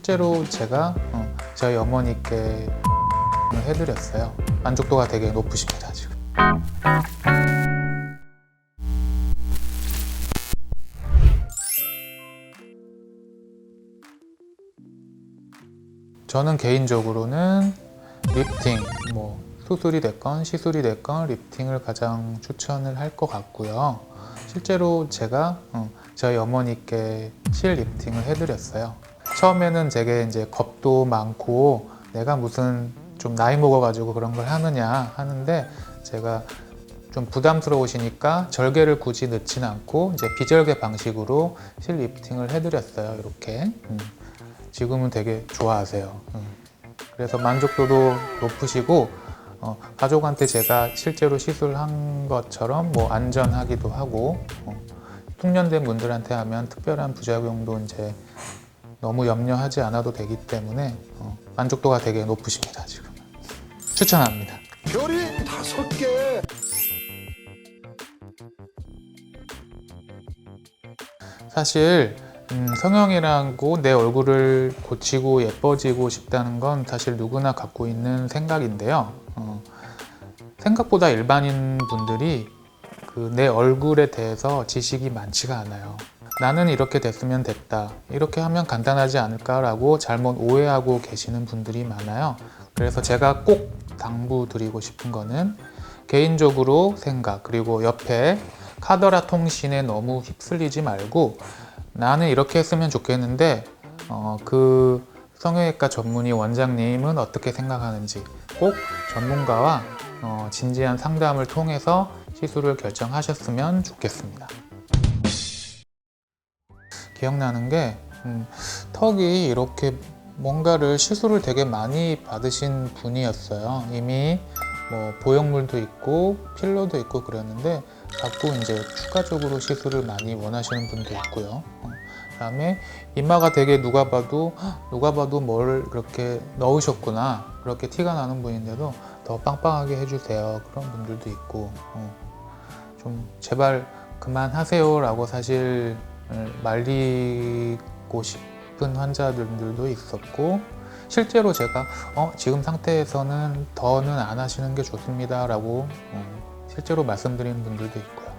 실제로 제가 어, 저희 어머니께 해드렸어요. 만족도가 되게 높으십니다 지금. 저는 개인적으로는 리프팅, 뭐 수술이 됐건 시술이 됐건 리프팅을 가장 추천을 할 것 같고요. 실제로 제가 어, 저희 어머니께 실 리프팅을 해드렸어요. 처음에는 제게 이제 겁도 많고 내가 무슨 좀 나이 먹어가지고 그런 걸 하느냐 하는데 제가 좀 부담스러우시니까 절개를 굳이 넣지는 않고 이제 비절개 방식으로 실 리프팅을 해드렸어요. 이렇게 음. 지금은 되게 좋아하세요. 음. 그래서 만족도도 높으시고 어, 가족한테 제가 실제로 시술한 것처럼 뭐 안전하기도 하고 어, 숙련된 분들한테 하면 특별한 부작용도 이제 너무 염려하지 않아도 되기 때문에 어, 만족도가 되게 높으십니다 지금 추천합니다. 별이 다섯 개. 사실 음, 성형이라고 내 얼굴을 고치고 예뻐지고 싶다는 건 사실 누구나 갖고 있는 생각인데요. 어, 생각보다 일반인 분들이 그 내 얼굴에 대해서 지식이 많지가 않아요. 나는 이렇게 됐으면 됐다. 이렇게 하면 간단하지 않을까라고 잘못 오해하고 계시는 분들이 많아요. 그래서 제가 꼭 당부드리고 싶은 거는 개인적으로 생각 그리고 옆에 카더라 통신에 너무 휩쓸리지 말고 나는 이렇게 했으면 좋겠는데 어, 그 성형외과 전문의 원장님은 어떻게 생각하는지 꼭 전문가와 어, 진지한 상담을 통해서 시술을 결정하셨으면 좋겠습니다. 기억나는 게 음, 턱이 이렇게 뭔가를 시술을 되게 많이 받으신 분이었어요. 이미 뭐 보형물도 있고 필러도 있고 그랬는데 자꾸 이제 추가적으로 시술을 많이 원하시는 분도 있고요. 어, 그다음에 이마가 되게 누가 봐도 "헉, 누가 봐도 뭘 그렇게 넣으셨구나 그렇게 티가 나는 분인데도 더 빵빵하게 해주세요 그런 분들도 있고 어, 좀 제발 그만하세요라고 사실 말리고 싶은 환자들도 있었고 실제로 제가 어, 지금 상태에서는 더는 안 하시는 게 좋습니다라고 어, 실제로 말씀드리는 분들도 있고